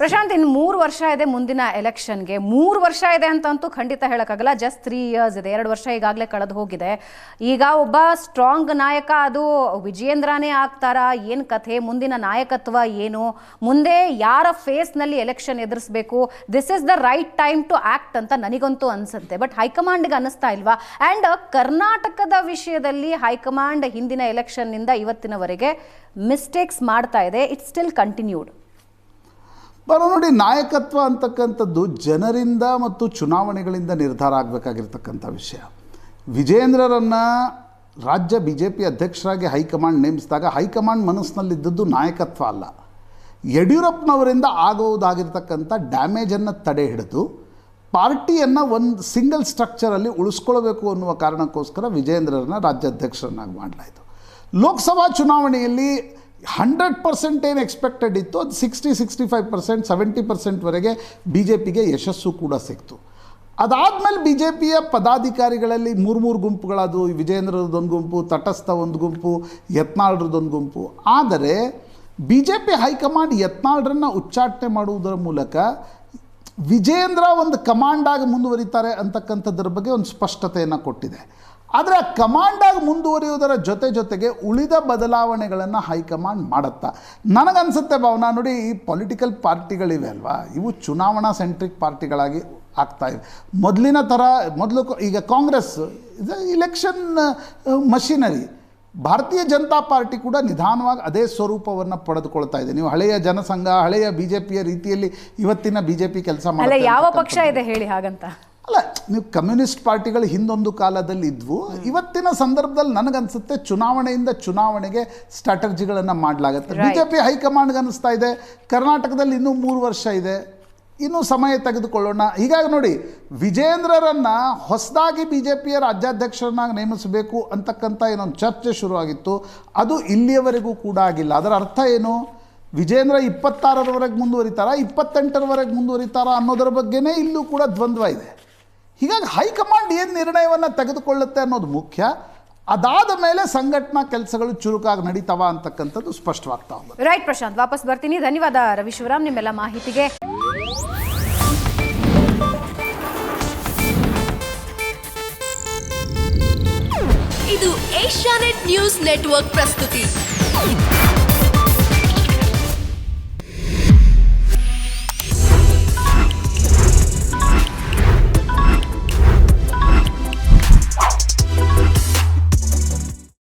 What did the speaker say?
ಪ್ರಶಾಂತ್, ಇನ್ನು ಮೂರು ವರ್ಷ ಇದೆ ಮುಂದಿನ ಎಲೆಕ್ಷನ್ಗೆ. ಮೂರು ವರ್ಷ ಇದೆ ಅಂತಂತೂ ಖಂಡಿತ ಹೇಳಕ್ಕಾಗಲ್ಲ. ಜಸ್ಟ್ ತ್ರೀ ಇಯರ್ಸ್ ಇದೆ. ಎರಡು ವರ್ಷ ಈಗಾಗಲೇ ಕಳೆದು ಹೋಗಿದೆ. ಈಗ ಒಬ್ಬ ಸ್ಟ್ರಾಂಗ್ ನಾಯಕ, ಅದು ವಿಜಯೇಂದ್ರನೇ ಆಗ್ತಾರಾ? ಏನು ಕಥೆ? ಮುಂದಿನ ನಾಯಕತ್ವ ಏನು? ಮುಂದೆ ಯಾರ ಫೇಸ್ನಲ್ಲಿ ಎಲೆಕ್ಷನ್ ಎದುರಿಸಬೇಕು? This is the right time to act ಅಂತ ನನಗಂತೂ ಅನ್ಸುತ್ತೆ. ಬಟ್ ಹೈಕಮಾಂಡ್ಗೆ ಅನ್ನಿಸ್ತಾ ಇಲ್ವಾ? ಆ್ಯಂಡ್ ಕರ್ನಾಟಕದ ವಿಷಯದಲ್ಲಿ ಹೈಕಮಾಂಡ್ ಹಿಂದಿನ ಎಲೆಕ್ಷನ್ನಿಂದ ಇವತ್ತಿನವರೆಗೆ ಮಿಸ್ಟೇಕ್ಸ್ ಮಾಡ್ತಾ ಇದೆ. ಇಟ್ಸ್ ಸ್ಟಿಲ್ ಕಂಟಿನ್ಯೂಡ್ ಬರೋ ನೋಡಿ, ನಾಯಕತ್ವ ಅಂತಕ್ಕಂಥದ್ದು ಜನರಿಂದ ಮತ್ತು ಚುನಾವಣೆಗಳಿಂದ ನಿರ್ಧಾರ ಆಗಬೇಕಾಗಿರ್ತಕ್ಕಂಥ ವಿಷಯ. ವಿಜೇಂದ್ರರನ್ನು ರಾಜ್ಯ ಬಿ ಜೆ ಪಿ ಅಧ್ಯಕ್ಷರಾಗಿ ಹೈಕಮಾಂಡ್ ನೇಮಿಸಿದಾಗ ಹೈಕಮಾಂಡ್ ಮನಸ್ಸಿನಲ್ಲಿದ್ದದ್ದು ನಾಯಕತ್ವ ಅಲ್ಲ. ಯಡಿಯೂರಪ್ಪನವರಿಂದ ಆಗುವುದಾಗಿರ್ತಕ್ಕಂಥ ಡ್ಯಾಮೇಜನ್ನು ತಡೆ ಹಿಡಿದು ಪಾರ್ಟಿಯನ್ನು ಒಂದು ಸಿಂಗಲ್ ಸ್ಟ್ರಕ್ಚರಲ್ಲಿ ಉಳಿಸ್ಕೊಳ್ಬೇಕು ಅನ್ನುವ ಕಾರಣಕ್ಕೋಸ್ಕರ ವಿಜೇಂದ್ರರನ್ನ ರಾಜ್ಯಾಧ್ಯಕ್ಷರನ್ನಾಗಿ ಮಾಡಲಾಯಿತು. ಲೋಕಸಭಾ ಚುನಾವಣೆಯಲ್ಲಿ ಹಂಡ್ರೆಡ್ ಪರ್ಸೆಂಟ್ ಏನು ಎಕ್ಸ್ಪೆಕ್ಟೆಡ್ ಇತ್ತು ಅದು sixty sixty five percent seventy ಪರ್ಸೆಂಟ್ವರೆಗೆ B J ಪಿಗೆ ಯಶಸ್ಸು ಕೂಡ ಸಿಕ್ತು. ಅದಾದಮೇಲೆ ಬಿ ಜೆ ಪಿಯ ಪದಾಧಿಕಾರಿಗಳಲ್ಲಿ ಮೂರು ಮೂರು ಗುಂಪುಗಳದು ವಿಜೇಂದ್ರದೊಂದು ಗುಂಪು, ತಟಸ್ಥ ಒಂದು ಗುಂಪು, ಯತ್ನಾಳ್ರದೊಂದು ಗುಂಪು. ಆದರೆ B J P high command ಯತ್ನಾಳ್ರನ್ನು ಉಚ್ಚಾಟನೆ ಮಾಡುವುದರ ಮೂಲಕ ವಿಜೇಂದ್ರ ಒಂದು ಕಮಾಂಡಾಗಿ ಮುಂದುವರಿತಾರೆ ಅಂತಕ್ಕಂಥದ್ರ ಬಗ್ಗೆ ಒಂದು ಸ್ಪಷ್ಟತೆಯನ್ನು ಕೊಟ್ಟಿದೆ. ಆದರೆ ಆ ಕಮಾಂಡಾಗಿ ಮುಂದುವರಿಯುವುದರ ಜೊತೆ ಜೊತೆಗೆ ಉಳಿದ ಬದಲಾವಣೆಗಳನ್ನು ಹೈಕಮಾಂಡ್ ಮಾಡುತ್ತಾ? ನನಗನ್ಸುತ್ತೆ ಭಾವನಾ ನೋಡಿ ಈ ಪೊಲಿಟಿಕಲ್ ಪಾರ್ಟಿಗಳಿವೆ ಅಲ್ವಾ? ಇವು ಚುನಾವಣಾ ಸೆಂಟ್ರಿಕ್ ಪಾರ್ಟಿಗಳಾಗಿ ಆಗ್ತಾ ಇವೆ. ಮೊದಲಿನ ಥರ ಮೊದಲು ಈಗ ಕಾಂಗ್ರೆಸ್ ಇದು ಇಲೆಕ್ಷನ್ ಮಷಿನರಿ ಭಾರತೀಯ ಜನತಾ ಪಾರ್ಟಿ ಕೂಡ ನಿಧಾನವಾಗಿ ಅದೇ ಸ್ವರೂಪವನ್ನು ಪಡೆದುಕೊಳ್ತಾ ಇದೆ. ನೀವು ಹಳೆಯ ಜನಸಂಘ ಹಳೆಯ ಬಿ ಜೆ ಪಿಯ ರೀತಿಯಲ್ಲಿ ಇವತ್ತಿನ ಬಿ ಜೆ ಪಿ ಕೆಲಸ ಯಾವ ಪಕ್ಷ ಇದೆ ಹೇಳಿ ಹಾಗಂತ? ನೀವು ಕಮ್ಯುನಿಸ್ಟ್ ಪಾರ್ಟಿಗಳು ಹಿಂದೊಂದು ಕಾಲದಲ್ಲಿ ಇದ್ವು ಇವತ್ತಿನ ಸಂದರ್ಭದಲ್ಲಿ ನನಗನ್ಸುತ್ತೆ ಚುನಾವಣೆಯಿಂದ ಚುನಾವಣೆಗೆ ಸ್ಟ್ರಾಟಜಿಗಳನ್ನು ಮಾಡಲಾಗುತ್ತೆ. ಬಿ ಜೆ ಪಿ ಹೈಕಮಾಂಡ್ಗೆ ಅನಿಸ್ತಾ ಇದೆ ಕರ್ನಾಟಕದಲ್ಲಿ ಇನ್ನೂ ಮೂರು ವರ್ಷ ಇದೆ ಇನ್ನೂ ಸಮಯ ತೆಗೆದುಕೊಳ್ಳೋಣ. ಹೀಗಾಗಿ ನೋಡಿ ವಿಜೇಂದ್ರರನ್ನು ಹೊಸದಾಗಿ ಬಿ ಜೆ ಪಿಯ ರಾಜ್ಯಾಧ್ಯಕ್ಷರನ್ನಾಗಿ ನೇಮಿಸಬೇಕು ಅಂತಕ್ಕಂಥ ಏನೊಂದು ಚರ್ಚೆ ಶುರುವಾಗಿತ್ತು ಅದು ಇಲ್ಲಿಯವರೆಗೂ ಕೂಡ ಆಗಿಲ್ಲ. ಅದರ ಅರ್ಥ ಏನು? ವಿಜೇಂದ್ರ ಇಪ್ಪತ್ತಾರರವರೆಗೆ ಮುಂದುವರಿತಾರಾ ಇಪ್ಪತ್ತೆಂಟರವರೆಗೆ ಮುಂದುವರಿತಾರಾ ಅನ್ನೋದರ ಬಗ್ಗೆನೇ ಇಲ್ಲೂ ಕೂಡ ದ್ವಂದ್ವ ಇದೆ. ಹೀಗಾಗಿ ಹೈಕಮಾಂಡ್ ಏನು ನಿರ್ಣಯವನ್ನು ತೆಗೆದುಕೊಳ್ಳುತ್ತೆ ಅನ್ನೋದು ಮುಖ್ಯ. ಅದಾದ ಮೇಲೆ ಸಂಘಟನಾ ಕೆಲಸಗಳು ಚುರುಕಾಗಿ ನಡೀತಾವ ಅಂತಕ್ಕಂಥದ್ದು ಸ್ಪಷ್ಟವಾಗ್ತಾ ಹೋಗುತ್ತೆ ರೈಟ್ ಪ್ರಶಾಂತ್ ವಾಪಸ್ ಬರ್ತೀನಿ. ಧನ್ಯವಾದ ರವಿಶಿವರಾಮ್ ನಿಮ್ಮೆಲ್ಲ ಮಾಹಿತಿಗೆ. ಇದು ಏಷ್ಯಾನೆಟ್ ನ್ಯೂಸ್ ನೆಟ್ವರ್ಕ್ ಪ್ರಸ್ತುತಿ.